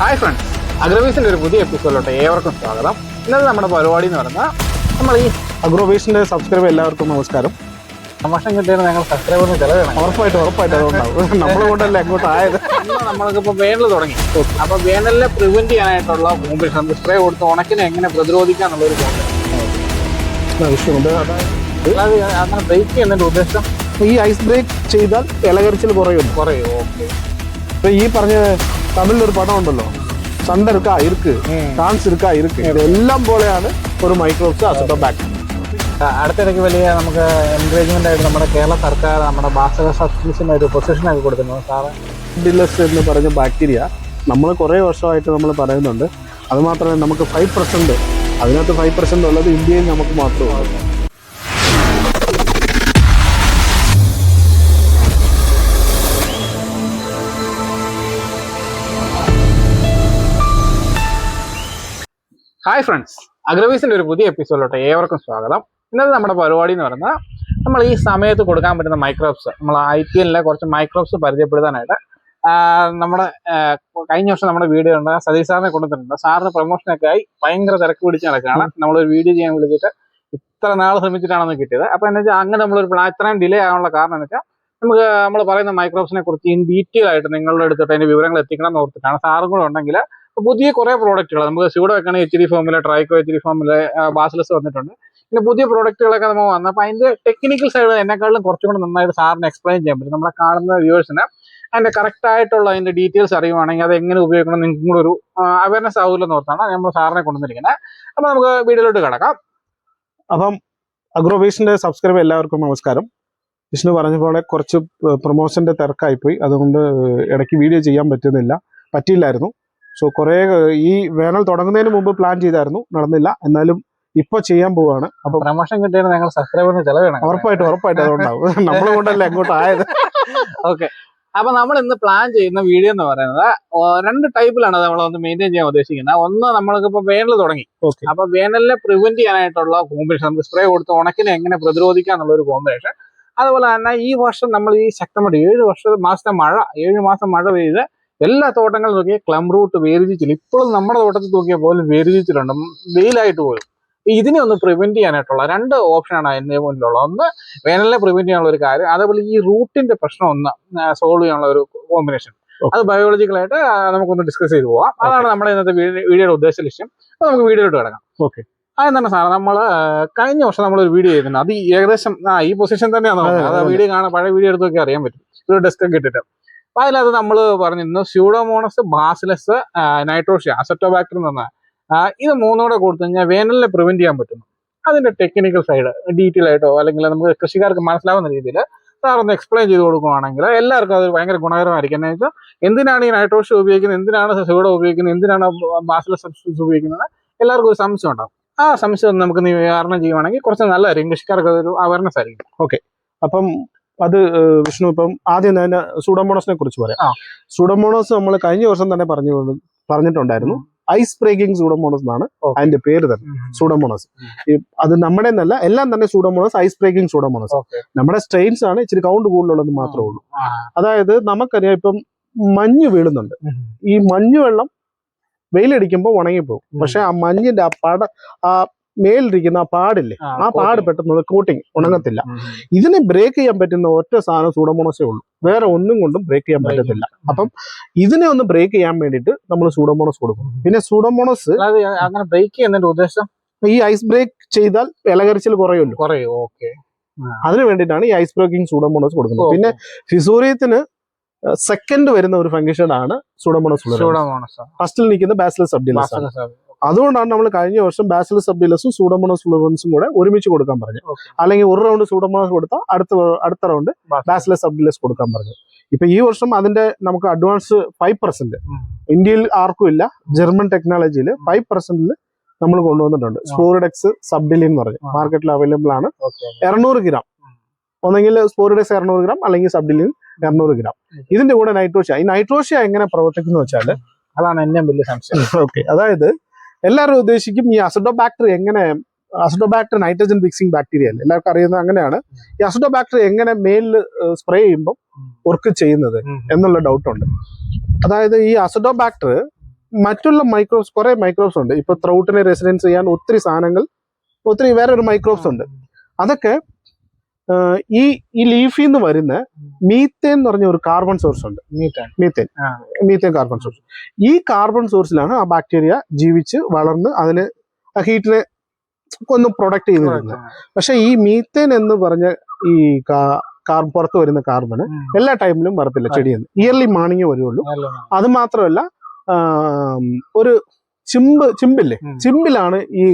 Hi friends അഗ്രോവേഷന്റെ ഒരു പുതിയ എപ്പിസോഡിലോട്ട് ഏവർക്കും സ്വാഗതം. ഇന്നത്തെ നമ്മുടെ പരിപാടി എന്ന് പറയുന്നത് നമ്മൾ ഈ അഗ്രോവേഷന്റെ സബ്സ്ക്രൈബ് എല്ലാവർക്കും നമസ്കാരം. പ്രമോഷൻ കിട്ടിയത് ഞങ്ങൾ സബ്സ്ക്രൈബറിന് ചിലവാണ്. ഉറപ്പായിട്ടും ഉറപ്പായിട്ടും അതുകൊണ്ടാവും നമ്മൾ കൊണ്ടല്ലേ അങ്ങോട്ട് ആയത്? നമ്മൾക്കിപ്പോൾ വേനൽ തുടങ്ങി. അപ്പൊ വേനലിനെ പ്രിവെന്റ് ചെയ്യാനായിട്ടുള്ള കോമ്പറ്റീഷൻ സ്പ്രേ കൊടുത്ത് ഉണക്കിനെ എങ്ങനെ പ്രതിരോധിക്കാം എന്നുള്ളൊരു കോമ്പറ്റീഷൻ അങ്ങനെ ബ്രേക്ക് ചെയ്യുന്നതിന്റെ ഉദ്ദേശം? ഈ ഐസ് ബ്രേക്ക് ചെയ്താൽ ഇലകരിച്ചിൽ കുറയും. കുറയും ഓക്കെ இப்போ ഈ പറഞ്ഞ തമിഴിൽ ഒരു പടം ഉണ്ടല്ലോ சண்டை இருக்கா ഇരുക്ക് ഡാൻസ് ഇരുക്ക ഇരുക്ക്. ഇതെല്ലാം പോലെയാണ് ഒരു മൈക്രോസ് അസറ്റോ ബാക്ക് അടുത്തിടയ്ക്ക് വലിയ നമുക്ക് എൻകറേജ്മെന്റ് ആയിട്ട് നമ്മുടെ കേരള സർക്കാർ നമ്മുടെ ഭാഷക പൊസിഷൻ ഒരു കൊടുക്കുന്നു. സാറ്. എന്ന് പറഞ്ഞ ബാക്ടീരിയ നമ്മൾ കുറേ വർഷമായിട്ട് നമ്മൾ പറയുന്നുണ്ട്. അതുമാത്രമേ നമുക്ക് ഫൈവ് പെർസെന്റ് അതിനകത്ത് ഫൈവ് പെർസെന്റ് ഉള്ളത് ഇന്ത്യയിൽ നമുക്ക് മാത്രമാണ് ഹായ് ഫ്രണ്ട്സ് അഗ്രവീസിന്റെ ഒരു പുതിയ എപ്പിസോഡിലോട്ട് ഏവർക്കും സ്വാഗതം. ഇന്നത്തെ നമ്മുടെ പരിപാടി എന്ന് പറയുന്നത് നമ്മൾ ഈ സമയത്ത് കൊടുക്കാൻ പറ്റുന്ന മൈക്രോബ്സ് നമ്മൾ ഐ പി എല്ലിലെ കുറച്ച് മൈക്രോബ്സ് പരിചയപ്പെടുത്താനായിട്ട് നമ്മുടെ കഴിഞ്ഞ വർഷം നമ്മുടെ വീഡിയോ ഉണ്ട്. സതീഷ് സാറിനെ കൊണ്ടുവന്നിട്ടുണ്ട്. സാറിന് പ്രൊമോഷനൊക്കെ ആയി ഭയങ്കര തിരക്ക് പിടിച്ച് നടക്കുകയാണ്. നമ്മളൊരു വീഡിയോ ചെയ്യാൻ വിളിച്ചിട്ട് ഇത്ര നാൾ ശ്രമിച്ചിട്ടാണെന്ന് കിട്ടിയത്. അപ്പൊ എന്താ വെച്ചാൽ അങ്ങനെ നമ്മളൊരു ഇത്രയും ഡിലേ ആകാനുള്ള കാരണം എന്ന് വെച്ചാൽ നമുക്ക് നമ്മൾ പറയുന്ന മൈക്രോബ്സിനെ കുറിച്ച് ഇൻ ഡീറ്റെയിൽ ആയിട്ട് നിങ്ങളുടെ അടുത്തിട്ട് അതിന്റെ വിവരങ്ങൾ എത്തിക്കണം എന്ന് ഓർത്തിട്ടാണ് സാറും കൂടെ ഉണ്ടെങ്കിൽ പുതിയ കുറെ പ്രോഡക്റ്റുകൾ നമുക്ക് സ്യൂഡോ വെക്കണേ എച്ച് ഡി ഫോമിൽ ട്രൈക്കോ എച്ച് ഡി ഫോമിൽ ബാസിലസ് വന്നിട്ടുണ്ട്. പിന്നെ പുതിയ പ്രോഡക്റ്റുകളൊക്കെ നമുക്ക് വന്നു അപ്പൊ അതിന്റെ ടെക്നിക്കൽ സൈഡ് എന്നെക്കാളും കുറച്ചും കൂടെ നന്നായിട്ട് സാറിന് എക്സ്പ്ലെയിൻ ചെയ്യാൻ പറ്റും. നമ്മളെ കാണുന്ന വ്യൂവേഴ്സിന് അതിന്റെ കറക്റ്റ് ആയിട്ടുള്ള അതിന്റെ ഡീറ്റെയിൽസ് അറിയുവാണെങ്കിൽ അത് എങ്ങനെ ഉപയോഗിക്കണം നിങ്ങൾക്കും കൂടെ ഒരു അവയർനെസ് ആവില്ലെന്ന് ഓർത്താണ് നമ്മൾ സാറിനെ കൊണ്ടുവന്നിരിക്കുന്നത് അപ്പൊ നമുക്ക് വീഡിയോയിലോട്ട് കിടക്കാം. അപ്പം അഗ്രോവേഷന്റെ സബ്സ്ക്രൈബ് എല്ലാവർക്കും നമസ്കാരം. വിഷ്ണു പറഞ്ഞ പോലെ കുറച്ച് പ്രൊമോഷന്റെ തിരക്കായിപ്പോയി. അതുകൊണ്ട് ഇടയ്ക്ക് വീഡിയോ ചെയ്യാൻ പറ്റുന്നില്ല. പറ്റിയില്ലായിരുന്നു. സോ കുറേ ഈ വേനൽ തുടങ്ങുന്നതിന് മുമ്പ് പ്ലാൻ ചെയ്തായിരുന്നു. നടന്നില്ല. എന്നാലും ഇപ്പൊ ചെയ്യാൻ പോവാണ്. അപ്പൊ പ്രമോഷൻ കിട്ടിയാണ് ഞങ്ങൾ സബ്സ്ക്രൈബറിന് ചെലവേണം ഉറപ്പായിട്ടും ഉറപ്പായിട്ടും അതുകൊണ്ടാവും നമ്മളെ കൊണ്ടല്ലേ അങ്ങോട്ട് ആയത്? ഓക്കെ അപ്പൊ നമ്മൾ ഇന്ന് പ്ലാൻ ചെയ്യുന്ന വീഡിയോ എന്ന് പറയുന്നത് രണ്ട് ടൈപ്പിലാണ് നമ്മൾ ഒന്ന് മെയിന്റെയിൻ ചെയ്യാൻ ഉദ്ദേശിക്കുന്നത്. ഒന്ന് നമ്മൾക്ക് ഇപ്പൊ വേനൽ തുടങ്ങി. ഓക്കെ അപ്പൊ വേനലിനെ പ്രിവെന്റ് ചെയ്യാനായിട്ടുള്ള കോമ്പിനേഷൻ നമുക്ക് സ്പ്രേ കൊടുത്ത് ഉണക്കിനെ എങ്ങനെ പ്രതിരോധിക്കാം എന്നുള്ള ഒരു കോമ്പിനേഷൻ അതുപോലെ തന്നെ ഈ വർഷം നമ്മൾ ഈ ശക്തമായിട്ട് ഏഴ് വർഷം മാസത്തെ മഴ ഏഴ് മാസം മഴ പെയ്ത് എല്ലാ തോട്ടങ്ങളും നോക്കിയാൽ ക്ലം റൂട്ട് വേരിച്ചില്ല ഇപ്പോഴും നമ്മുടെ തോട്ടത്തിൽ നോക്കിയാൽ പോലും വേരിച്ചിട്ടുണ്ട് വെയിലായിട്ട് പോലും ഇതിനെ ഒന്ന് പ്രിവെന്റ് ചെയ്യാനായിട്ടുള്ള രണ്ട് ഓപ്ഷനാണ് എന്റെ മുന്നിലുള്ളത്. ഒന്ന് വേനലിനെ പ്രിവെന്റ് ചെയ്യാനുള്ള ഒരു കാര്യം. അതേപോലെ ഈ റൂട്ടിന്റെ പ്രശ്നം ഒന്ന് സോൾവ് ചെയ്യാനുള്ള ഒരു കോമ്പിനേഷൻ അത് ബയോളജിക്കലായിട്ട് നമുക്കൊന്ന് ഡിസ്കസ് ചെയ്ത് പോവാം. അതാണ് നമ്മുടെ ഇന്നത്തെ വീഡിയോയുടെ ഉദ്ദേശ ലക്ഷ്യം. അപ്പൊ നമുക്ക് വീഡിയോയിലോട്ട് കിടക്കാം. ഓക്കെ അതെന്താണ് സാർ? നമ്മൾ കഴിഞ്ഞ വർഷം നമ്മളൊരു വീഡിയോ ചെയ്തിട്ടുണ്ട്. അത് ഏകദേശം ആ ഈ പൊസിഷൻ തന്നെയാണ് അത് വീഡിയോ കാണാൻ പഴയ വീഡിയോ എടുത്തൊക്കെ അറിയാൻ പറ്റും. ഒരു ഡെസ്ക് ഒക്കെ ഇട്ടിട്ട്. അപ്പൊ അതിനകത്ത് നമ്മൾ പറഞ്ഞിരുന്നു സ്യൂഡോമോണസ് ബാസിലസ് നൈട്രോഷ്യ അസറ്റോബാക്ടർ എന്ന് പറഞ്ഞാൽ ഇത് മൂന്നൂടെ കൊടുത്തു കഴിഞ്ഞാൽ വേനലിനെ പ്രിവെന്റ് ചെയ്യാൻ പറ്റും അതിന്റെ ടെക്നിക്കൽ സൈഡ് ഡീറ്റെയിൽ ആയിട്ടോ അല്ലെങ്കിൽ നമുക്ക് കൃഷിക്കാർക്ക് മനസ്സിലാവുന്ന രീതിയിൽ സാറൊന്ന് എക്സ്പ്ലെയിൻ ചെയ്ത് കൊടുക്കുകയാണെങ്കിൽ എല്ലാവർക്കും അത് ഭയങ്കര ഗുണകരമായിരിക്കും. എന്ന് വെച്ചാൽ എന്തിനാണ് ഈ നൈട്രോഷ്യ ഉപയോഗിക്കുന്നത്? എന്തിനാണ് സ്യൂഡോ ഉപയോഗിക്കുന്നത്? എന്തിനാണ് ബാസിലസ് സബ്സ്റ്റൻസ് ഉപയോഗിക്കുന്നത്? എല്ലാവർക്കും ഒരു സംശയം ഉണ്ടാവും. ആ സംശയം നമുക്ക് നിവാരണം ചെയ്യുവാണെങ്കിൽ കുറച്ച് നല്ലതായിരിക്കും കൃഷിക്കാർക്ക് അതൊരു അവയർനെസ് ആയിരിക്കും. ഓക്കെ അപ്പം അത് വിഷ്ണു ഇപ്പം ആദ്യം തന്നെ സൂഡോമോണസിനെ കുറിച്ച് പറയാം. ആ. നമ്മൾ കഴിഞ്ഞ വർഷം തന്നെ പറഞ്ഞു പറഞ്ഞിട്ടുണ്ടായിരുന്നു. ഐസ് ബ്രേക്കിംഗ് സൂഡോമോണസ് എന്നാണ് അതിന്റെ പേര് തന്നെ സൂഡോമോണസ് അത് നമ്മുടെ എന്നല്ല എല്ലാം തന്നെ സൂഡോമോണസ് ഐസ് ബ്രേക്കിംഗ് സൂഡോമോണസ് നമ്മുടെ സ്ട്രെയിൻസ് ആണ് ഇച്ചിരി കൗണ്ട് കൂടുതലുള്ളത് മാത്രമേ ഉള്ളൂ. അതായത് നമുക്കറിയാം ഇപ്പം മഞ്ഞ് വീഴുന്നുണ്ട്. ഈ മഞ്ഞ് വെള്ളം വെയിലടിക്കുമ്പോൾ ഉണങ്ങിപ്പോകും പക്ഷെ ആ മഞ്ഞിന്റെ ആ പട ആ മേലിരിക്കുന്ന ആ പാടില്ലേ ആ പാട് പെട്ടെന്ന് കോട്ടിങ് ഉണങ്ങത്തില്ല. ഇതിനെ ബ്രേക്ക് ചെയ്യാൻ പറ്റുന്ന ഒറ്റ സാധനം സൂടമുണസേ ഉള്ളൂ. വേറെ ഒന്നും കൊണ്ടും ബ്രേക്ക് ചെയ്യാൻ പറ്റത്തില്ല. അപ്പം ഇതിനെ ഒന്ന് ബ്രേക്ക് ചെയ്യാൻ വേണ്ടിയിട്ട് നമ്മൾ സൂടമുണസ് കൊടുക്കും പിന്നെ സൂടമുണസ് അങ്ങനെ ബ്രേക്ക് ചെയ്യുന്നതിന്റെ ഉദ്ദേശം? ഈ ഐസ് ബ്രേക്ക് ചെയ്താൽ ഇലകരിച്ചിൽ കുറയുമല്ലോ. കുറയും ഓക്കെ അതിനു വേണ്ടിയിട്ടാണ് ഈ ഐസ് ബ്രേക്കിംഗ് സൂഡമോണസ് കൊടുക്കുന്നത്. പിന്നെ ഫിസോറിയത്തിന് സെക്കൻഡ് വരുന്ന ഒരു ഫംഗ്ഷൻ ആണ് സൂഡമോണസ് ഫസ്റ്റിൽ നിൽക്കുന്ന ബാസിലസ് സബ്ഡിലസ് അതുകൊണ്ടാണ് നമ്മൾ കഴിഞ്ഞ വർഷം ബാസിലസ് സബ്ബിലസും സൂഡോമോണസ് ഫ്ലൂവൻസും കൂടെ ഒരുമിച്ച് കൊടുക്കാൻ പറഞ്ഞു അല്ലെങ്കിൽ ഒരു റൗണ്ട് സൂഡമോണോസ് കൊടുത്താൽ അടുത്ത അടുത്ത റൗണ്ട് ബാസിലസ് സബ്ബിലസ് കൊടുക്കാൻ പറഞ്ഞു ഇപ്പൊ ഈ വർഷം അതിന്റെ നമുക്ക് അഡ്വാൻസ് ഫൈവ് പെർസെന്റ്. ഇന്ത്യയിൽ ആർക്കും ഇല്ല ജർമ്മൻ ടെക്നോളജിയിൽ ഫൈവ് പെർസെന്റിൽ നമ്മൾ കൊണ്ടുവന്നിട്ടുണ്ട്. സ്പോറിഡെക്സ് സബ്ഡിലിൻ എന്ന് പറഞ്ഞു മാർക്കറ്റിൽ അവൈലബിൾ ആണ്. ഇരുന്നൂറ് ഗ്രാം. ഒന്നെങ്കിൽ സ്പോറിഡെക്സ് ഇരുന്നൂറ് ഗ്രാം അല്ലെങ്കിൽ സബ്ഡിലിൻ ഇരുന്നൂറ് ഗ്രാം. ഇതിന്റെ കൂടെ നൈട്രോഷ്യ. ഈ നൈട്രോഷ്യ എങ്ങനെ പ്രവർത്തിക്കുന്നു വെച്ചാൽ അതാണ് എന്നെ വലിയ സംശയം. ഓക്കെ. അതായത് എല്ലാവരും ഉദ്ദേശിക്കും ഈ അസിഡോബാക്ടർ എങ്ങനെ അസിഡോബാക്ടർ നൈട്രജൻ ഫിക്സിംഗ് ബാക്ടീരിയ അല്ലേ? എല്ലാവർക്കും അറിയുന്നത് അങ്ങനെയാണ്. ഈ അസിഡോബാക്ടർ എങ്ങനെ മേലിൽ സ്പ്രേ ചെയ്യുമ്പോൾ വർക്ക് ചെയ്യുന്നത് എന്നുള്ള ഡൗട്ട് ഉണ്ട്. അതായത് ഈ അസിഡോബാക്ടർ മറ്റുള്ള മൈക്രോബ്സ് കുറെ മൈക്രോബ്സ് ഉണ്ട്. ഇപ്പൊ ത്രൗട്ടിനെ റെസിഡൻസ് ചെയ്യാൻ ഒത്തിരി സാധനങ്ങൾ ഒത്തിരി വേറെ ഒരു മൈക്രോബ്സ് ഉണ്ട്. അതൊക്കെ ഈ ഈ ലീഫിൽ നിന്ന് വരുന്ന മീത്തേൻ എന്ന് പറഞ്ഞ ഒരു കാർബൺ സോഴ്സ് ഉണ്ട്. മീത്തേൻ. മീത്തേൻ. കാർബൺ സോഴ്സ് ഈ കാർബൺ സോഴ്സിലാണ് ആ ബാക്ടീരിയ ജീവിച്ച് വളർന്ന് അതിന് ഹീറ്റിനെ ഒന്ന് പ്രൊഡക്റ്റ് ചെയ്ത് വരുന്നത് പക്ഷെ ഈ മീത്തേൻ എന്ന് പറഞ്ഞ ഈ പുറത്ത് വരുന്ന കാർബൺ എല്ലാ ടൈമിലും വരത്തില്ല ചെടിയിൽ നിന്ന് ഇയർലി മോർണിംഗ് വരുള്ളൂ. അത് മാത്രമല്ല ഒരു ചിമ്പ് ചിമ്പില്ലേ ചിമ്പിലാണ് ഈ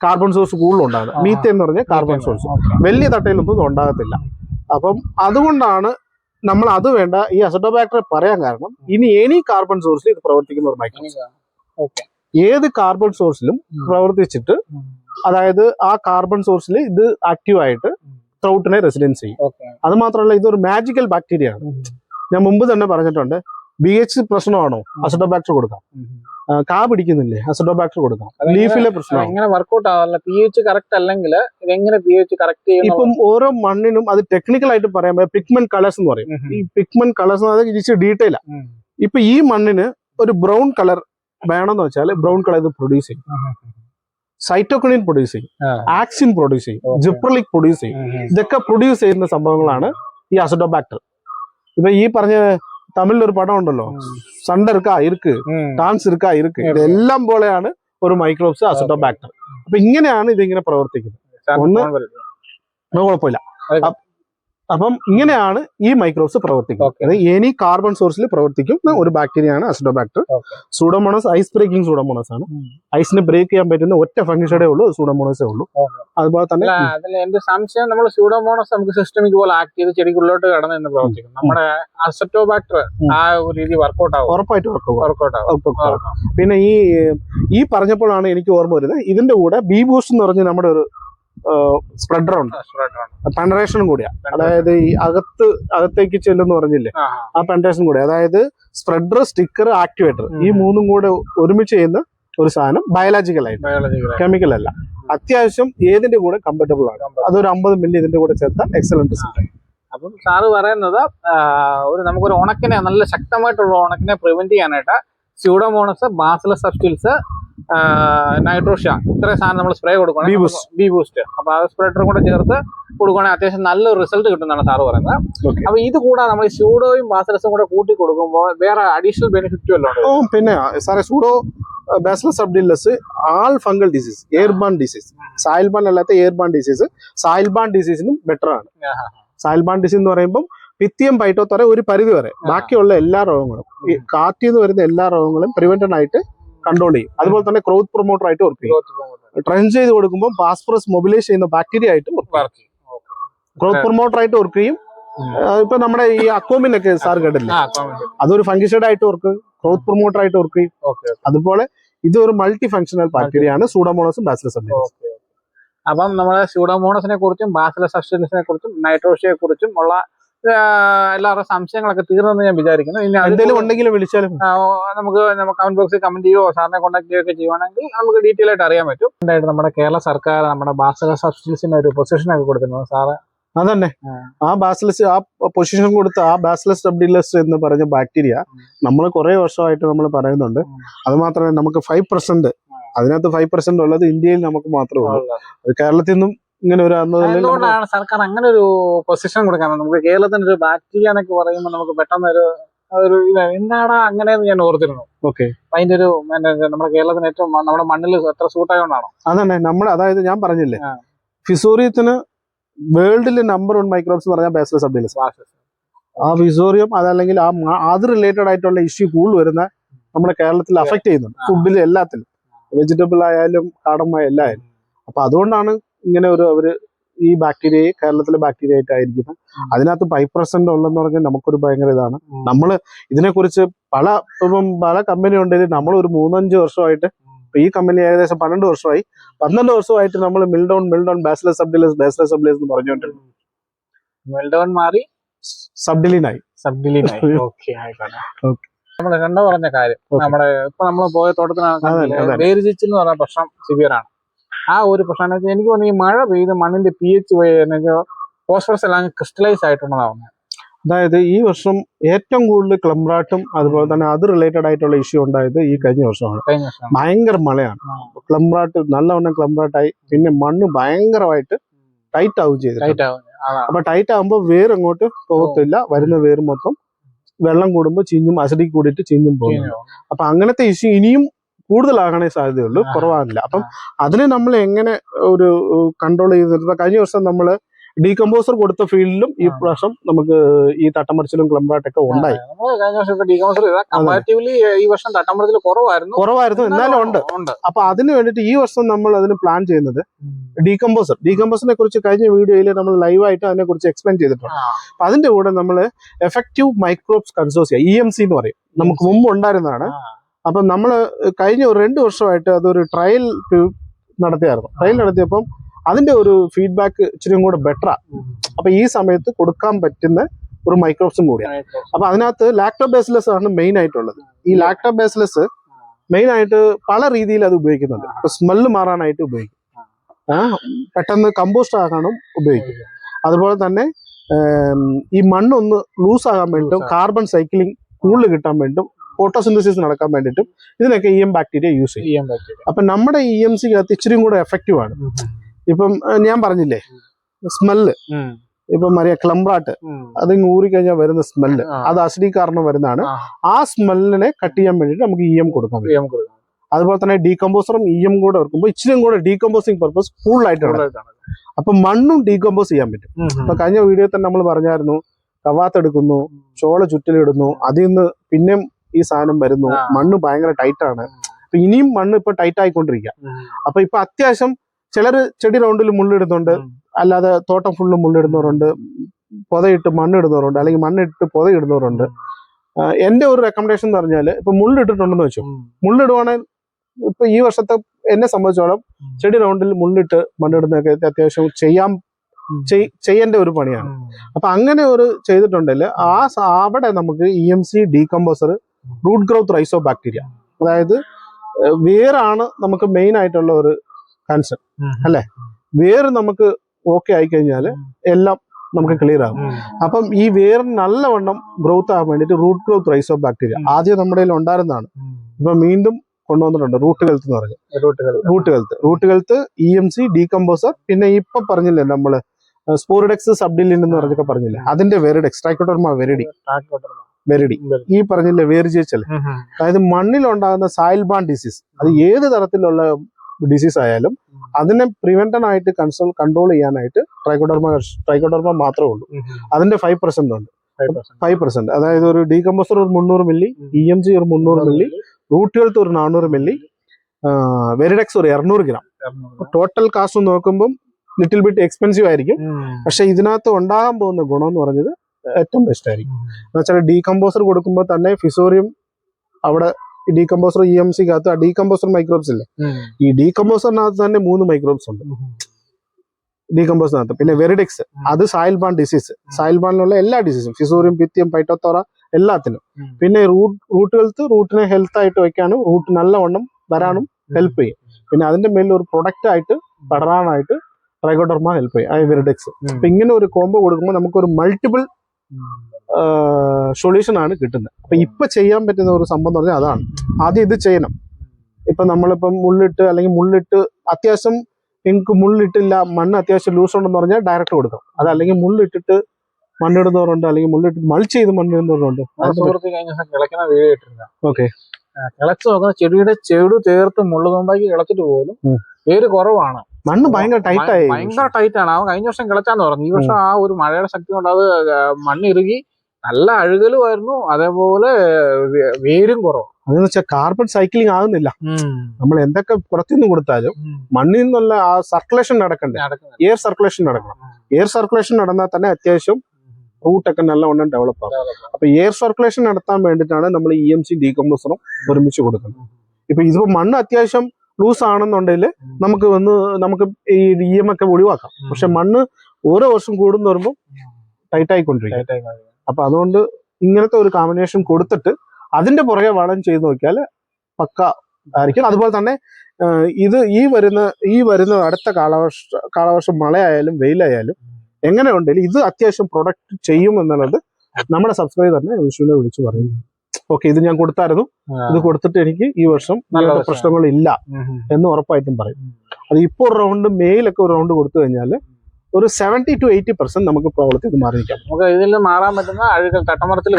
കാർബൺ സോഴ്സ് കൂടുതൽ ഉണ്ടാകുന്നത് ആ. എന്ന് പറഞ്ഞാൽ കാർബൺ സോഴ്സ് വലിയ തട്ടയിലൊന്നും ഉണ്ടാകത്തില്ല. അപ്പം അതുകൊണ്ടാണ് നമ്മൾ അത് വേണ്ട ഈ അസഡോബാക്ടറെ പറയാൻ കാരണം ഇനി എനി കാർബൺ സോഴ്സിൽ ഇത് പ്രവർത്തിക്കുന്ന ഒരു മൈക്രോ ഓക്കെ ഏത് കാർബൺ സോഴ്സിലും പ്രവർത്തിച്ചിട്ട് അതായത് ആ കാർബൺ സോഴ്സിൽ ഇത് ആക്റ്റീവ് ആയിട്ട് ത്രൗട്ടിനെ റെസിഡൻസ് ചെയ്യും. അത് മാത്രമല്ല ഇതൊരു മാജിക്കൽ ബാക്ടീരിയ ആണ്. ഞാൻ മുമ്പ് തന്നെ പറഞ്ഞിട്ടുണ്ട് ബി എച്ച് പ്രശ്നമാണോ? അസഡോബാക്ടർ കൊടുക്കാം. കാ പിടിക്കുന്നില്ലേ? അസഡോബാക്ടർ കൊടുക്കാം. ലീഫിലെ പ്രശ്നമാണ് എങ്ങനെ വർക്ക്ഔട്ട് ആവില്ല പി എച്ച് കറക്റ്റ് അല്ലെങ്കിൽ ഇതെങ്ങനെ പി എച്ച് കറക്റ്റ് ചെയ്യുന്നു? ഇപ്പം ഓരോ മണ്ണിനും അത് ടെക്നിക്കൽ ആയിട്ട് പറയാൻ പിഗ്മെന്റ് കളേഴ്സ് എന്ന് പറയും. ഈ പിഗ്മെന്റ് കളേഴ്സ് അത് ഇച്ചിരി ഡീറ്റെയിൽ ഇപ്പൊ ഈ മണ്ണിന് ഒരു ബ്രൗൺ കളർ വേണമെന്ന് വെച്ചാൽ ബ്രൗൺ കളർ ഇത് പ്രൊഡ്യൂസ് ചെയ്യും. സൈറ്റോക്കണിൻ പ്രൊഡ്യൂസ് ചെയ്യും. ആക്സിൻ പ്രൊഡ്യൂസ് ചെയ്യും. ജിപ്രലിക് പ്രൊഡ്യൂസ് ചെയ്യും. ഇതൊക്കെ പ്രൊഡ്യൂസ് ചെയ്യുന്ന സംഭവങ്ങളാണ് ഈ അസഡോബാക്ടർ. ഇപ്പൊ ഈ പറഞ്ഞ തമിഴിൽ ഒരു പടം ഉണ്ടല്ലോ സണ്ട ഇരിക്കാ. ഇരിക്ക് ഡാൻസ് ഇരിക്കാ ഇരിക്ക്. ഇതെല്ലാം പോലെയാണ് ഒരു മൈക്രോബ്സ് അസറ്റോബാക്ടർ അപ്പൊ ഇങ്ങനെയാണ് ഇതിങ്ങനെ പ്രവർത്തിക്കുന്നത്. ഒന്ന് കുഴപ്പമില്ല. അപ്പ- ഇങ്ങനെയാണ് ഈ മൈക്രോബ്സ് പ്രവർത്തിക്കുന്നത്. അതായത് എനി കാർബൺ സോഴ്സിൽ പ്രവർത്തിക്കും. ഒരു ബാക്ടീരിയയാണ് acidobacter. Pseudomonas ice breaking pseudomonas ആണ്. ഐസിനെ ബ്രേക്ക് ചെയ്യാൻ പറ്റുന്ന ഒറ്റ ഫംഗ്ഷനേ ഉള്ളൂ സൂഡോമോണസേ ഉള്ളൂ. അതുപോലെ തന്നെ എന്റെ സംശയം നമ്മൾ സ്യൂഡോമോണസ് നമുക്ക് സിസ്റ്റമിക് പോലെ ആക്ട് ചെയ്ത് ചെടിക്കുള്ളിലോട്ട് കടന്ന് നിന്ന് പ്രവർത്തിക്കും നമ്മുടെ അസറ്റോബാക്ടർ. ആ ഒരു രീതി വർക്കൗട്ട് ആവും. ഉറപ്പായിട്ട് വർക്കൗട്ട് ആവും. പിന്നെ ഈ ഈ പറഞ്ഞപ്പോഴാണ് എനിക്ക് ഓർമ്മ വരുന്നത്. ഇതിന്റെ കൂടെ ബി ബൂസ്റ്റ് എന്ന് പറഞ്ഞ് നമ്മുടെ ഒരു സ്പ്രെഡർ പെൻഡറേഷനും കൂടിയാ. അതായത് ഈ അകത്ത് അകത്തേക്ക് ചെല്ലുന്ന് പറഞ്ഞില്ലേ? ആ പെൻഡറേഷൻ കൂടിയ അതായത് സ്പ്രെഡർ സ്റ്റിക്കർ ആക്ടിവേറ്റർ ഈ മൂന്നും കൂടെ ഒരുമിച്ച് ചെയ്യുന്ന ഒരു സാധനം ബയോളജിക്കൽ ആയിട്ട്. കെമിക്കൽ അല്ല. അത്യാവശ്യം ഏതിന്റെ കൂടെ കംഫർട്ടബിൾ ആണ്. അതൊരു അമ്പത് മില്ലി ഇതിന്റെ കൂടെ ചേർത്താൽ എക്സലന്റ് റിസൾട്ട് അപ്പം സാറ് പറയുന്നത് ഒരു നമുക്കൊരു ഉണക്കിനെ നല്ല ശക്തമായിട്ടുള്ള ഉണക്കിനെ പ്രിവെന്റ് ചെയ്യാനായിട്ട് സ്യൂഡോമോണസ് ബാസില സബ്സ്റ്റിൽസ് നൈട്രോഷ ഇത്രയും സാധനം നമ്മൾ സ്പ്രേ കൊടുക്കണം ബി ബൂസ്റ്റ്. അപ്പൊ ആ സ്പ്രെഡറും കൂടെ ചേർത്ത് കൊടുക്കുകയാണെങ്കിൽ അത്യാവശ്യം നല്ലൊരു റിസൾട്ട് കിട്ടുന്നതാണ് സാറ് പറയുന്നത്. അപ്പൊ ഇത് കൂടാതെ നമ്മൾ സ്യൂഡോയും ബാസിലസും കൂടെ കൂട്ടി കൊടുക്കുമ്പോൾ വേറെ അഡീഷണൽ ബെനിഫിറ്റ് വല്ലതും പിന്നെ സാറേ pseudo bacillus subtilis all fungal disease airborne disease soilborne അല്ലാത്ത എയർബാൺ ഡിസീസ് സായിൽബാൺ ഡിസീസിനും ബെറ്റർ ആണ്. ആഹാ. സായിൽബാൺ ഡിസീസ് എന്ന് പറയുമ്പോൾ പിത്തിയം പൈറ്റോത്തറ ഒരു പരിധി വരെ. ബാക്കിയുള്ള എല്ലാ രോഗങ്ങളും. ഈ കാറ്റിൽ നിന്ന് വരുന്ന എല്ലാ രോഗങ്ങളും പ്രിവെന്റഡ് ആയിട്ട് കൺട്രോൾ ചെയ്യും. അതുപോലെ തന്നെ ക്രോത്ത് പ്രൊമോട്ടർ ആയിട്ട് വർക്ക് ചെയ്യും. ട്രെൻഡ് ചെയ്ത് കൊടുക്കുമ്പോൾ പാസ്പറസ് മൊബിലൈസ് ചെയ്യുന്ന ബാക്ടീരിയ ആയിട്ട് വർക്ക് ചെയ്യും. ഗ്രോത്ത് ക്രോത്ത് പ്രൊമോട്ടർ ആയിട്ട് വർക്ക് ചെയ്യും. ഇപ്പൊ നമ്മുടെ ഈ അക്കോമിനൊക്കെ സാർ കേട്ടില്ല. അതൊരു ഫംഗിസൈഡ് ആയിട്ട് വർക്ക് ക്രോത്ത് പ്രൊമോട്ടർ ആയിട്ട് വർക്ക് ചെയ്യും. അതുപോലെ ഇത് ഒരു മൾട്ടി ഫംഗ്ഷണൽ ബാക്ടീരിയ ആണ് സൂഡോമോണസും ബാസിലസും. അപ്പം നമ്മുടെ സ്യൂഡോമോണസിനെ കുറിച്ചും ബാസിലസ് സബ്സ്റ്റൻസിനെ കുറിച്ചും നൈട്രോഷിയെ കുറിച്ചും ഉള്ള എല്ലാവരുടെ സംശയങ്ങളൊക്കെ തീർന്നെന്ന് ഞാൻ വിചാരിക്കുന്നു. ഇനി എന്തെങ്കിലും ഉണ്ടെങ്കിൽ വിളിച്ചാലും നമുക്ക് കമന്റ് ബോക്സിൽ കമന്റ് ചെയ്യുകയോ സാറിനെ കോൺടാക്ട് ചെയ്യുകയൊക്കെ ചെയ്യുവാണെങ്കിൽ നമുക്ക് ഡീറ്റെയിൽ ആയിട്ട് അറിയാൻ പറ്റും. എന്തായിട്ട് നമ്മുടെ കേരള സർക്കാർ നമ്മുടെ ബാസക സബ്സിഡീസിന് ഒരു പൊസിഷൻ ഒക്കെ കൊടുക്കുന്നത് സാറ്. അതന്നെ. ആ. ബാസിലസ് ആ പൊസിഷൻ കൊടുത്ത ആ ബാസിലസ് ഡബ്ഡിലസ് എന്ന് പറഞ്ഞ ബാക്ടീരിയ നമ്മൾ കുറെ വർഷമായിട്ട് നമ്മൾ പറയുന്നുണ്ട്. അത് മാത്രമല്ല നമുക്ക് ഫൈവ് പെർസെന്റ് അതിനകത്ത് ഫൈവ് പെർസെന്റ് ഉള്ളത് ഇന്ത്യയിൽ നമുക്ക് മാത്രമേ ഉള്ളൂ. അത് കേരളത്തിൽ നിന്നും ഇങ്ങനെ ഒരു അതുകൊണ്ടാണ് സർക്കാർ അങ്ങനെ ഒരു പൊസിഷൻ കൊടുക്കാൻ നമുക്ക് കേരളത്തിന് ഒരു ബാക്ടീരിയ എന്നൊക്കെ പറയുമ്പോൾ നമുക്ക് പെട്ടെന്ന് ഒരു ഒരു എന്താടാ അങ്ങനെ ഞാൻ ഓർത്തിരുന്നു. ഓക്കെ അതിന്റെ ഒരു നമ്മുടെ കേരളത്തിന് ഏറ്റവും നമ്മുടെ മണ്ണിൽ എത്ര സൂട്ടായോണ്ടാണോ അതന്നെ നമ്മൾ അതായത് ഞാൻ പറഞ്ഞില്ലേ. ഫിസോറിയത്തിന് വേൾഡിലെ നമ്പർ വൺ മൈക്രോബ്സ് എന്ന് പറഞ്ഞാൽ ബാസിലസ് സബ്ഡിലസ് ആ ഫിസോറിയം അതല്ലെങ്കിൽ ആ അത് റിലേറ്റഡ് ആയിട്ടുള്ള ഇഷ്യൂ കൂടുതൽ വരുന്ന നമ്മുടെ കേരളത്തിൽ അഫക്ട് ചെയ്യുന്നുണ്ട്. ഫുഡിൽ എല്ലാത്തിലും. വെജിറ്റബിൾ ആയാലും കാടമായ എല്ലായാലും. അപ്പൊ അതുകൊണ്ടാണ് ഇങ്ങനെ ഒരു അവർ ഈ ബാക്ടീരിയയെ കേരളത്തിലെ ബാക്ടീരിയ ആയിട്ടായിരിക്കുന്നത് അതിനകത്ത് ഫൈവ് പെർസെന്റ് ഉള്ളെന്ന് പറഞ്ഞാൽ നമുക്കൊരു ഭയങ്കര ഇതാണ്. നമ്മൾ ഇതിനെക്കുറിച്ച് പല ഇപ്പം പല കമ്പനി ഉണ്ടെങ്കിൽ നമ്മൾ ഒരു മൂന്നഞ്ച് വർഷമായിട്ട് ഈ കമ്പനി ഏകദേശം പന്ത്രണ്ട് വർഷമായി. പന്ത്രണ്ട് വർഷമായിട്ട് നമ്മൾ മിൽഡൗൺ മിൽഡൗൺ ബാസിലസ് സബ്ഡിലസ് ബാസിലസ് സബ്ഡിലസ് എന്ന് പറഞ്ഞുകൊണ്ടിരുന്നു മിൽഡൗൺ മാറി സബ്ഡിലിനായി സബ്ഡിലിനായി ഓക്കെ Okay. നമ്മൾ രണ്ടോ പറഞ്ഞ കാര്യം. നമ്മുടെ ഇപ്പൊ നമ്മൾ പോയ. തോട്ടത്തിനാണ് പറഞ്ഞ പ്രശ്നം സിവിയർ ആണ്. ആ ഒരു പ്രശ്നം എനിക്ക് തോന്നുന്നു ഈ മഴ പെയ്ത് മണ്ണിന്റെ പി എച്ച് ഫോസ്ഫറസ് എല്ലാം ക്രിസ്റ്റലൈസ് ആയിട്ടുള്ളതാവുന്നത് അതായത് ഈ വർഷം ഏറ്റവും കൂടുതൽ ക്ലംറാട്ടും അതുപോലെ തന്നെ അത് റിലേറ്റഡ് ആയിട്ടുള്ള ഇഷ്യൂ ഉണ്ടായത് ഈ കഴിഞ്ഞ വർഷമാണ്. ഭയങ്കര മഴയാണ്. ക്ലംറാട്ട് നല്ലവണ്ണം ക്ലംറാട്ടായി പിന്നെ മണ്ണ് ഭയങ്കരമായിട്ട് ടൈറ്റ് ആവുകയും ചെയ്തു ആവും അപ്പൊ ടൈറ്റ് ആകുമ്പോൾ വേര് അങ്ങോട്ട് പോകത്തില്ല. വരുന്ന വേര് മൊത്തം വെള്ളം കൂടുമ്പോൾ ചീഞ്ഞും അസിഡിക്ക് കൂടിയിട്ട് ചീഞ്ഞു പോകും. അപ്പൊ അങ്ങനത്തെ ഇഷ്യൂ ഇനിയും കൂടുതലാകാനേ സാധ്യതയുള്ളൂ. കുറവാനില്ല കുറവാകില്ല അപ്പം അതിനെ നമ്മൾ എങ്ങനെ ഒരു കൺട്രോൾ ചെയ്ത് കഴിഞ്ഞ വർഷം നമ്മൾ ഡീകമ്പോസർ കൊടുത്ത ഫീൽഡിലും ഈ. പ്രാവശ്യം നമുക്ക് ഈ തട്ടമറിച്ചിലും ക്ലംബാട്ടൊക്കെ ഉണ്ടായി. ഈ വർഷം കുറവായിരുന്നു. കുറവായിരുന്നു. എന്നാലും ഉണ്ട്. അപ്പൊ അതിന് വേണ്ടിയിട്ട് ഈ വർഷം നമ്മൾ അതിന് പ്ലാൻ ചെയ്യുന്നത് ഡീകമ്പോസർ ഡീകമ്പോസറിനെ കുറിച്ച് കഴിഞ്ഞ വീഡിയോയിൽ നമ്മൾ ലൈവായിട്ട് അതിനെ കുറിച്ച് എക്സ്പ്ലെയിൻ ചെയ്തിട്ടുണ്ട്. അപ്പൊ അതിന്റെ കൂടെ നമ്മൾ effective microbes consortia E M C എന്ന് പറയും. നമുക്ക് മുമ്പ് ഉണ്ടായിരുന്നതാണ്. അപ്പം നമ്മൾ കഴിഞ്ഞ ഒരു രണ്ട് വർഷമായിട്ട് അതൊരു ട്രയൽ നടത്തിയായിരുന്നു. ട്രയൽ നടത്തിയപ്പം അതിന്റെ ഒരു ഫീഡ്ബാക്ക് ഇച്ചിരി കൂടെ ബെറ്ററാ അപ്പൊ ഈ സമയത്ത് കൊടുക്കാൻ പറ്റുന്ന ഒരു മൈക്രോബ്സും കൂടിയാണ്. അപ്പൊ അതിനകത്ത് ലാക്ടോ ബേസ്ലെസ് ആണ് മെയിൻ ആയിട്ടുള്ളത്. ഈ ലാക്ടോ ബേസ്ലെസ് മെയിൻ ആയിട്ട് പല രീതിയിൽ അത് ഉപയോഗിക്കുന്നുണ്ട്. ഇപ്പൊ സ്മെല്ല് മാറാനായിട്ട് ഉപയോഗിക്കും. പെട്ടെന്ന് കമ്പോസ്റ്റ് ആകാനും ഉപയോഗിക്കും. അതുപോലെ തന്നെ ഈ മണ്ണൊന്ന് ലൂസ് ആകാൻ വേണ്ടിയിട്ടും കാർബൺ സൈക്ലിംഗ് കൂടുതൽ കിട്ടാൻ വേണ്ടിയിട്ടും ഫോട്ടോസിന്തസിസ് നടക്കാൻ വേണ്ടിയിട്ടും ഇതിനൊക്കെ ഇ എം ബാക്ടീരിയ യൂസ് ചെയ്യും. പറ്റും അപ്പൊ നമ്മുടെ ഇ എം സിക്കകത്ത് ഇച്ചിരിയും കൂടെ എഫക്റ്റീവ് ആണ് ഇപ്പം ഞാൻ പറഞ്ഞില്ലേ? സ്മെല്ല് ഇപ്പം മറിയ ക്ലംബ്രാട്ട് അത് ഊറി കഴിഞ്ഞാൽ വരുന്ന സ്മെല്ല് അത് അസിഡി കാരണം വരുന്നതാണ്. ആ. സ്മെല്ലിനെ കട്ട് ചെയ്യാൻ വേണ്ടിയിട്ട് നമുക്ക് ഇ എം കൊടുക്കാൻ പറ്റും. കൊടുക്കാം. അതുപോലെ തന്നെ ഡീകമ്പോസറും ഇ എം കൂടെ വെക്കുമ്പോൾ ഇച്ചിരിയും കൂടെ ഡീകമ്പോസിങ് പർപ്പസ് കൂടുതലായിട്ടാണ്. അപ്പൊ മണ്ണും ഡീകമ്പോസ് ചെയ്യാൻ പറ്റും. അപ്പൊ കഴിഞ്ഞ വീഡിയോ തന്നെ നമ്മൾ പറഞ്ഞായിരുന്നു കവാത്തെടുക്കുന്നു ചോള ചുറ്റിലിടുന്നു അതിൽ നിന്ന് പിന്നെയും ഈ സാധനം വരുന്നു. മണ്ണ് ഭയങ്കര ടൈറ്റ് ആണ് അപ്പൊ ഇനിയും മണ്ണ് ഇപ്പൊ ടൈറ്റ് ആയിക്കൊണ്ടിരിക്കുക. അപ്പൊ ഇപ്പൊ അത്യാവശ്യം ചിലര് ചെടി റൗണ്ടിൽ മുള്ളിടുന്നുണ്ട്. അല്ലാതെ തോട്ടം ഫുള്ള് മുള്ളിടുന്നവരുണ്ട്. പൊതയിട്ട് മണ്ണിടുന്നവരുണ്ട്. അല്ലെങ്കിൽ മണ്ണിട്ട് പൊതയിടുന്നവരുണ്ട്. എന്റെ ഒരു റെക്കമെൻഡേഷൻ എന്ന് പറഞ്ഞാൽ ഇപ്പൊ മുള്ളിട്ടിട്ടുണ്ടെന്ന് വെച്ചു. മുള്ളിടുവാണെങ്കിൽ ഇപ്പൊ ഈ വർഷത്തെ എന്നെ സംബന്ധിച്ചോളം ചെടി റൗണ്ടിൽ മുള്ളിട്ട് മണ്ണിടുന്നൊക്കെ അത്യാവശ്യം ചെയ്യാൻ ചെയ്യേണ്ട ഒരു പണിയാണ്. അപ്പൊ അങ്ങനെ ഒരു ചെയ്തിട്ടുണ്ടെങ്കിൽ ആ അവിടെ നമുക്ക് E M C decomposer root growth rhizo bacteria അതായത് വേറാണ് നമുക്ക് മെയിൻ ആയിട്ടുള്ള ഒരു കൺസേൺ അല്ലെ? വേര് നമുക്ക് ഓക്കെ ആയി കഴിഞ്ഞാൽ എല്ലാം നമുക്ക് ക്ലിയർ ആകും അപ്പം ഈ വേരിന് നല്ലവണ്ണം ഗ്രോത്ത് ആകാൻ വേണ്ടിയിട്ട് റൂട്ട് ഗ്രോത്ത് റൈസോ ബാക്ടീരിയ ആദ്യം നമ്മുടെ കയ്യിൽ ഉണ്ടായിരുന്നതാണ്. ഇപ്പൊ വീണ്ടും കൊണ്ടുവന്നിട്ടുണ്ട് റൂട്ട് ഹെൽത്ത് എന്ന് പറഞ്ഞ്. Root health root health E M C decomposer പിന്നെ ഇപ്പൊ പറഞ്ഞില്ലേ നമ്മൾ സ്പോറിഡെക്സ് സബ്ഡിലിൻ എന്ന് പറഞ്ഞൊക്കെ പറഞ്ഞില്ലേ? അതിന്റെ വെരിഡ് ട്രൈക്കോട്ടർമ വെരിഡി ഉം. ഈ പറഞ്ഞില്ല ഉം. ഉം. അതായത് മണ്ണിലുണ്ടാകുന്ന ബാൻ ഡിസീസ് അത് ഏത് തരത്തിലുള്ള ഡിസീസ് ആയാലും അതിനെ പ്രിവെന്റൻ ആയിട്ട് കൺസോൾ കൺട്രോൾ ചെയ്യാനായിട്ട് ട്രൈക്കോഡർമ ട്രൈക്കോഡർമ മാത്രമേ ഉള്ളൂ. അതിന്റെ ഫൈവ് പെർസെന്റ് ഉണ്ട്. ഫൈവ് പെർസെന്റ് അതായത് ഒരു ഡീകമ്പോസർ ഒരു മുന്നൂറ് മില്ലി. ഇ എം ജി ഒരു മുന്നൂറ് മില്ലി റൂട്ട് ഹെൽത്ത് ഒരു നാനൂറ് മില്ലി വെരിഡെക്സ് ഒരു ഇരുന്നൂറ് ഗ്രാം. ടോട്ടൽ കാസ്റ്റ് നോക്കുമ്പോൾ ലിറ്റിൽ ബിറ്റ് എക്സ്പെൻസീവ് ആയിരിക്കും. പക്ഷെ ഇതിനകത്ത് ഉണ്ടാകാൻ പോകുന്ന ഗുണം എന്ന് പറഞ്ഞത് ഏറ്റവും ബെസ്റ്റ് ആയിരിക്കും. എന്ന് വെച്ചാൽ ഡീകമ്പോസർ കൊടുക്കുമ്പോൾ തന്നെ ഫിസോറിയം അവിടെ ഡീകമ്പോസർ ഇ എം സിക്കകത്ത് ഡീകമ്പോസർ മൈക്രോബ്സ് ഇല്ലേ? ഈ ഈ ഡീകമ്പോസറിനകത്ത് തന്നെ മൂന്ന് മൈക്രോബ്സ് ഉണ്ട്. ഡീകമ്പോസിനകത്ത് പിന്നെ വെറിഡിക്സ് അത് ബാൻ ഡിസീസ് ബാനിലുള്ള എല്ലാ ഡിസീസും ഫിസോറിയം പിത്യം പൈറ്റോത്തോറ എല്ലാത്തിനും. പിന്നെ റൂട്ട് റൂട്ട് ഹെൽത്ത് റൂട്ടിനെ ഹെൽത്ത് ആയിട്ട് വെക്കാനും റൂട്ട് നല്ലവണ്ണം വരാനും ഹെൽപ്പ് ചെയ്യും. പിന്നെ അതിന്റെ മേലിൽ ഒരു പ്രൊഡക്റ്റ് ആയിട്ട് പടരാനായിട്ട് ട്രൈഗോഡർമ ഹെൽപ്പ് ചെയ്യും. ഐ വെറിഡെക്സ്. അപ്പൊ ഇങ്ങനെ ഒരു കോംബോ കൊടുക്കുമ്പോൾ നമുക്കൊരു മൾട്ടിപ്പിൾ സൊല്യൂഷൻ ആണ് കിട്ടുന്നത്. അപ്പൊ ഇപ്പൊ ചെയ്യാൻ പറ്റുന്ന ഒരു സംഭവം എന്ന് പറഞ്ഞാൽ അതാണ്. ആദ്യം ഇത് ചെയ്യണം. ഇപ്പൊ നമ്മളിപ്പം മുള്ളിട്ട് അല്ലെങ്കിൽ മുള്ളിട്ട് അത്യാവശ്യം എനിക്ക് മുള്ളിട്ടില്ല മണ്ണ് അത്യാവശ്യം ലൂസ് ഉണ്ടെന്ന് പറഞ്ഞാൽ ഡയറക്റ്റ് കൊടുക്കാം അതല്ലെങ്കിൽ മുള്ളിട്ടിട്ട് മണ്ണിടുന്നവരുണ്ട് അല്ലെങ്കിൽ മുള്ളിട്ട് മൾച്ച് ചെയ്ത് മണ്ണിടുന്നവരുണ്ട്. ഓക്കെ കിളച്ച് നോക്കുന്ന ചെടിയുടെ ചെടു ചേർത്ത് മുള്ള് നോമ്പാക്കി കിളച്ചിട്ട് പോലും പേര് വേര് കുറവാണ്. മണ്ണ് ഭയങ്കര ടൈറ്റ് ആയി. ഭയങ്കര ടൈറ്റ് ആണ്. അവൻ കഴിഞ്ഞ വർഷം കിളച്ചാന്ന് പറഞ്ഞു. ഈ വർഷം ആ ഒരു മഴയുടെ ശക്തി കൊണ്ട് അത് മണ്ണ് ഇറുകി നല്ല അഴുകലുമായിരുന്നു അതേപോലെ വേരും കുറവ്. അതെന്ന് വെച്ചാൽ കാർബൺ സൈക്ലിംഗ് ആകുന്നില്ല. നമ്മൾ എന്തൊക്കെ പുറത്തുനിന്ന് കൊടുത്താലും മണ്ണിൽ നിന്നുള്ള ആ സർക്കുലേഷൻ നടക്കണ്ടേ? എയർ സർക്കുലേഷൻ നടക്കണം. എയർ സർക്കുലേഷൻ നടന്നാൽ തന്നെ അത്യാവശ്യം റൂട്ടൊക്കെ നല്ലവണ്ണം ഡെവലപ്പ് ആകും അപ്പൊ എയർ സർക്കുലേഷൻ നടത്താൻ വേണ്ടിയിട്ടാണ് നമ്മൾ ഇ എം സി ഡീകമ്പോസറും ഒരുമിച്ച് കൊടുക്കുന്നത്. ഇപ്പൊ ഇതിപ്പോ മണ്ണ് അത്യാവശ്യം ലൂസ് ആണെന്നുണ്ടെങ്കിൽ നമുക്ക് വന്ന് നമുക്ക് ഈ ഇ എം ഒക്കെ ഒഴിവാക്കാം. പക്ഷെ മണ്ണ് ഓരോ വർഷം കൂടുന്ന വരുമ്പോൾ ടൈറ്റ് ആയിക്കൊണ്ടിരിക്കും. അപ്പൊ അതുകൊണ്ട് ഇങ്ങനത്തെ ഒരു കോമ്പിനേഷൻ കൊടുത്തിട്ട് അതിന്റെ പുറകെ വളം ചെയ്ത് നോക്കിയാൽ പക്ക ആയിരിക്കും. അതുപോലെ തന്നെ ഇത് ഈ വരുന്ന ഈ വരുന്ന അടുത്ത കാലവർഷ കാലവർഷം മഴയായാലും വെയിലായാലും എങ്ങനെ ഉണ്ടെങ്കിലും ഇത് അത്യാവശ്യം പ്രൊഡക്റ്റ് ചെയ്യും എന്നുള്ളത് നമ്മുടെ സബ്സ്ക്രൈബറിനെ വിഷുവിനെ വിളിച്ചു പറയും ഓക്കെ ഇത് ഞാൻ കൊടുത്തായിരുന്നു. ഇത് കൊടുത്തിട്ട് എനിക്ക് ഈ വർഷം നല്ല പ്രശ്നങ്ങൾ ഇല്ല പ്രശ്നങ്ങളില്ല. എന്ന് ഉറപ്പായിട്ടും പറയും. അത് ഇപ്പോൾ ഒരു റൗണ്ട് മെയിലൊക്കെ ഒരു റൗണ്ട് കൊടുത്തു കഴിഞ്ഞാൽ ഒരു സെവന്റി ടു എയ്റ്റി പെർസെന്റ് നമുക്ക് പ്രോബ്ലത്തിൽ ഇത് മാറിയിരിക്കാം. നമുക്ക് ഇതിൽ മാറാൻ പറ്റുന്ന അഴുകൽ തട്ടമരത്തിൽ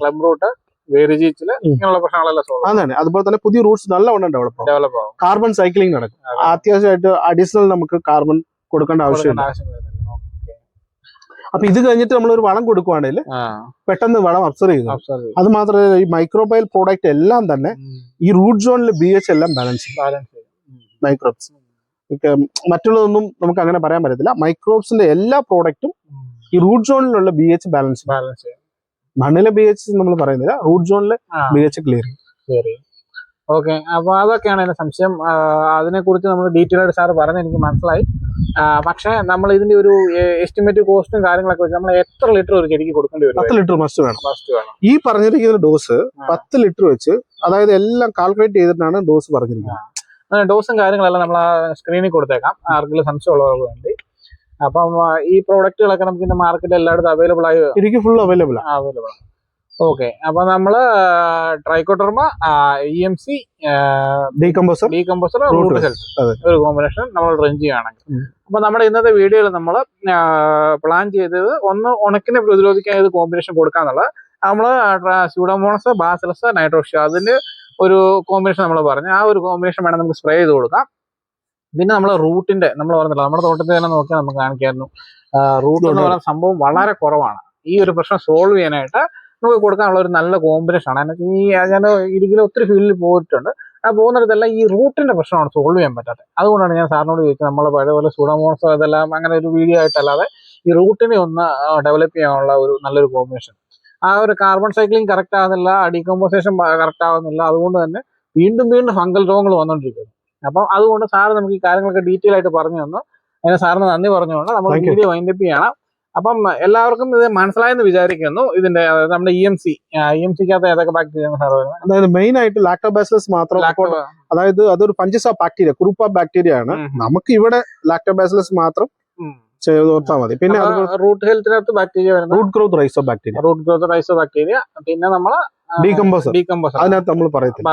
ക്ലബ് റൂട്ട് വേരുചീച്ചിൽ ഉം. ഇങ്ങനെയുള്ള പ്രശ്നങ്ങളെല്ലാം സോൾവ് അതാണ്. അതുപോലെ തന്നെ പുതിയ റൂട്ട്സ് നല്ലവണ്ണം ഡെവലപ്പ് ആവും. ഡെവലപ്പ് ആവും. കാർബൺ സൈക്ലിംഗ് നടക്കും. അത്യാവശ്യമായിട്ട് അഡീഷണൽ നമുക്ക് കാർബൺ കൊടുക്കേണ്ട ആവശ്യമില്ല കൊടുക്കേണ്ട ആവശ്യം വരുന്നില്ല ഓക്കേ. അപ്പൊ ഇത് കഴിഞ്ഞിട്ട് നമ്മൾ ഒരു വളം കൊടുക്കുവാണെങ്കിൽ പെട്ടെന്ന് വളം അബ്സർവ് ചെയ്തു. അത് മാത്രമല്ല ഈ മൈക്രോബയൽ പ്രോഡക്റ്റ് എല്ലാം തന്നെ ഈ റൂട്ട് സോണിൽ ബി എച്ച് എല്ലാം ബാലൻസ് ചെയ്യും. മൈക്രോബ്സ് മറ്റുള്ളതൊന്നും നമുക്ക് അങ്ങനെ പറയാൻ പറ്റത്തില്ല. മൈക്രോബ്സിന്റെ എല്ലാ പ്രോഡക്റ്റും ഈ റൂട്ട് സോണിലുള്ള ബി എച്ച് ബാലൻസ് ചെയ്യും. ചെയ്യും. മണ്ണിലെ ബി എച്ച് നമ്മൾ പറയുന്നില്ല. റൂട്ട് സോണിലെ ബി എച്ച് ക്ലിയർ ചെയ്യും. ഓക്കെ അപ്പൊ അതൊക്കെയാണ് എന്റെ സംശയം. അതിനെ കുറിച്ച് നമ്മൾ ഡീറ്റെയിൽ ആയിട്ട് സാർ പറഞ്ഞ് എനിക്ക് മനസ്സിലായി. പക്ഷേ നമ്മൾ ഇതിന്റെ ഒരു എസ്റ്റിമേറ്റ് കോസ്റ്റും കാര്യങ്ങളൊക്കെ വെച്ച് നമ്മൾ എത്ര ലിറ്റർ ഒരു ചെടിക്ക് കൊടുക്കേണ്ടി വരും? പത്ത് ലിറ്റർ മസ്റ്റ് വേണം. മസ്റ്റ് വേണം. ഈ പറഞ്ഞിരിക്കുന്ന ഡോസ്. പത്ത് ലിറ്റർ വെച്ച് അതായത് എല്ലാം കാൽക്കുലേറ്റ് ചെയ്തിട്ടാണ് ഡോസ് പറഞ്ഞിരിക്കുന്നത്. ഡോസും കാര്യങ്ങളെല്ലാം നമ്മൾ സ്ക്രീനിൽ കൊടുത്തേക്കാം. ആർക്കെങ്കിലും സംശയമുള്ളവർക്ക് വേണ്ടി. അപ്പം ഈ പ്രോഡക്റ്റുകളൊക്കെ നമുക്ക് ഇന്ന് മാർക്കറ്റിൽ എല്ലായിടത്തും അവൈലബിൾ ആയി എനിക്ക് ഫുൾ അവൈലബിൾ അവൈലബിൾ ഓക്കെ അപ്പൊ നമ്മൾ trichoderma E M C decomposer decomposer root. Health ഒരു കോമ്പിനേഷൻ നമ്മൾ റേഞ്ച് ചെയ്യുകയാണെങ്കിൽ. അപ്പൊ നമ്മുടെ ഇന്നത്തെ വീഡിയോയിൽ നമ്മൾ പ്ലാൻ ചെയ്തത് ഒന്ന് ഉണക്കിനെ പ്രതിരോധിക്കാൻ ഏത് കോമ്പിനേഷൻ കൊടുക്കാന്നുള്ളത്. നമ്മൾ സ്യൂഡോമോണസ് ബാസിലസ് നൈട്രോഷ്യ അതിന്റെ ഒരു കോമ്പിനേഷൻ നമ്മൾ പറഞ്ഞു. ആ ഒരു കോമ്പിനേഷൻ വേണം നമുക്ക് സ്പ്രേ ചെയ്ത് കൊടുക്കാം. പിന്നെ നമ്മൾ റൂട്ടിന്റെ നമ്മൾ പറഞ്ഞില്ല നമ്മുടെ തോട്ടത്തിൽ തന്നെ നോക്കിയാൽ നമുക്ക് കാണിക്കായിരുന്നു. റൂട്ട് എന്ന് പറയുന്ന സംഭവം വളരെ കുറവാണ്. ഈ ഒരു പ്രശ്നം സോൾവ് ചെയ്യാനായിട്ട് നമുക്ക് കൊടുക്കാനുള്ള ഒരു നല്ല കോമ്പിനേഷൻ ആണ്. ഈ ഞാൻ ഇടുക്കിയിൽ ഒത്തിരി ഫീൽഡിൽ പോയിട്ടുണ്ട്. ആ പോകുന്നിടത്തെല്ലാം ഈ റൂട്ടിന്റെ പ്രശ്നമാണ് സോൾവ് ചെയ്യാൻ പറ്റാത്തത്. അതുകൊണ്ടാണ് ഞാൻ സാറിനോട് ചോദിച്ചത് നമ്മൾ പഴയ പോലെ സുഡമോണസോ ഇതെല്ലാം അങ്ങനെ ഒരു വീഡിയോ ആയിട്ടല്ലാതെ ഈ റൂട്ടിനെ ഒന്ന് ഡെവലപ്പ് ചെയ്യാനുള്ള ഒരു നല്ലൊരു കോമ്പിനേഷൻ ആ ഒരു കാർബൺ സൈക്ലിംഗ് കറക്റ്റ് ആകുന്നില്ല ഡീകമ്പോസേഷൻ കറക്റ്റ് ആകുന്നില്ല അതുകൊണ്ട് തന്നെ വീണ്ടും വീണ്ടും ഫംഗൽ രോഗങ്ങൾ വന്നുകൊണ്ടിരിക്കുന്നു അപ്പം അതുകൊണ്ട് സാർ നമുക്ക് ഈ കാര്യങ്ങളൊക്കെ ഡീറ്റെയിൽ ആയിട്ട് പറഞ്ഞു തന്നു. അതിന് സാറിന് നന്ദി പറഞ്ഞുകൊണ്ട് നമ്മൾ. വീഡിയോ വൈൻഡപ്പ് ചെയ്യണം. അപ്പം എല്ലാവർക്കും ഇത് മനസ്സിലായെന്ന് വിചാരിക്കുന്നു. ഇതിന്റെ നമ്മുടെ E M C E M സിക്കകത്ത് ഏതൊക്കെ ബാക്ടീരിയ സാർ അതായത് മെയിൻ ആയിട്ട് ലാക്ടോബാസിലസ് മാത്രം അതായത് അതൊരു പഞ്ചസ ബാക്ടീരിയ കുറുപ്പ ഓഫ് ബാക്ടീരിയ ആണ്. നമുക്ക് ഇവിടെ ലാക്ടോബാസിലസ് മാത്രം ചെയ്ത് മതി. പിന്നെ റൂട്ട് ഹെൽത്തിനകത്ത് ബാക്ടീരിയ വരുന്നത്? Root growth rhizo bacteria root growth rhizo bacteria പിന്നെ നമ്മൾ ഡീകമ്പോസർ ഡീകമ്പോസർ അതിനകത്ത് നമ്മൾ പറയത്തില്ല.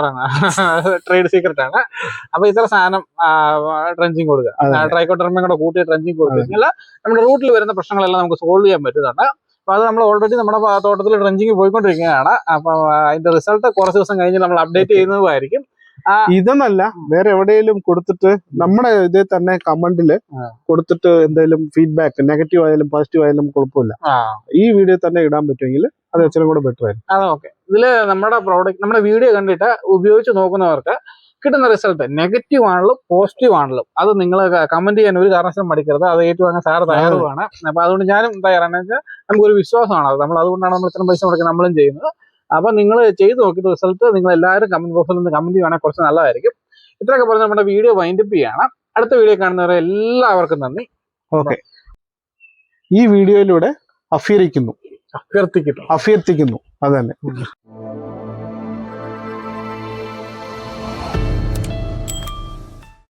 ട്രേഡ് സീക്രട്ട് ആണ്. അപ്പൊ ഇത്ര സാധനം ട്രെഞ്ചിങ് കൊടുക്കുക. ട്രൈക്കോട്ടർമയും കൂടെ കൂട്ടി ട്രെഞ്ചിങ് കൊടുത്തു കഴിഞ്ഞാൽ നമ്മുടെ റൂട്ടിൽ വരുന്ന പ്രശ്നങ്ങളെല്ലാം നമുക്ക് സോൾവ് ചെയ്യാൻ പറ്റുന്നുണ്ട് അപ്പൊ അത് നമ്മൾ ഓൾറെഡി നമ്മുടെ തോട്ടത്തിൽ ട്രെഞ്ചിങ് പോയിക്കൊണ്ടിരിക്കുകയാണ്. അപ്പൊ അതിന്റെ റിസൾട്ട് കുറച്ച് ദിവസം കഴിഞ്ഞ് നമ്മൾ അപ്ഡേറ്റ് ചെയ്യുന്നതായിരിക്കും ഇതെന്നല്ല വേറെ എവിടെയെങ്കിലും കൊടുത്തിട്ട് നമ്മുടെ ഇതിൽ തന്നെ കമന്റിൽ. കൊടുത്തിട്ട് എന്തെങ്കിലും ഫീഡ്ബാക്ക് നെഗറ്റീവ് ആയാലും പോസിറ്റീവ് ആയാലും കുഴപ്പമില്ല. ഈ വീഡിയോ തന്നെ ഇടാൻ പറ്റുമെങ്കിൽ അത് അച്ഛനും കൂടെ ബെറ്റർ ആയിരിക്കും. അത് ഓക്കെ ഇതിൽ നമ്മുടെ പ്രോഡക്റ്റ് നമ്മുടെ വീഡിയോ കണ്ടിട്ട് ഉപയോഗിച്ച് നോക്കുന്നവർക്ക് കിട്ടുന്ന റിസൾട്ട് നെഗറ്റീവ് ആണല്ലോ പോസിറ്റീവ് ആണല്ലോ അത് നിങ്ങൾ കമന്റ് ചെയ്യാൻ ഒരു കാരണവശാലും മടിക്കരുത്. അത് ഏറ്റുവാങ്ങാൻ സാറ് തയ്യാറുമാണ് അപ്പൊ അതുകൊണ്ട് ഞാനും തയ്യാറാണെന്ന് വെച്ചാൽ നമുക്കൊരു വിശ്വാസമാണ്. അത് നമ്മൾ അതുകൊണ്ടാണ് നമ്മൾ ഇത്രയും പൈസ മുടക്കി നമ്മളും ചെയ്യുന്നത്. അപ്പൊ നിങ്ങൾ ചെയ്ത് നോക്കി റിസൾട്ട് നിങ്ങൾ എല്ലാവരും കമന്റ് ബോക്സിൽ നിന്ന് കമന്റ് ചെയ്യുവാണെങ്കിൽ കുറച്ച് നല്ലതായിരിക്കും. ഇത്രയൊക്കെ പറഞ്ഞ് നമ്മുടെ വീഡിയോ വൈൻഡപ്പ് ചെയ്യാണ്. അടുത്ത വീഡിയോ കാണുന്നവരെ എല്ലാവർക്കും നന്ദി. ഓക്കെ ഈ വീഡിയോയിലൂടെ അഭ്യർത്ഥിക്കുന്നു. അഭ്യർത്ഥിക്കുന്നു. അഭ്യർത്ഥിക്കുന്നു. അത് തന്നെ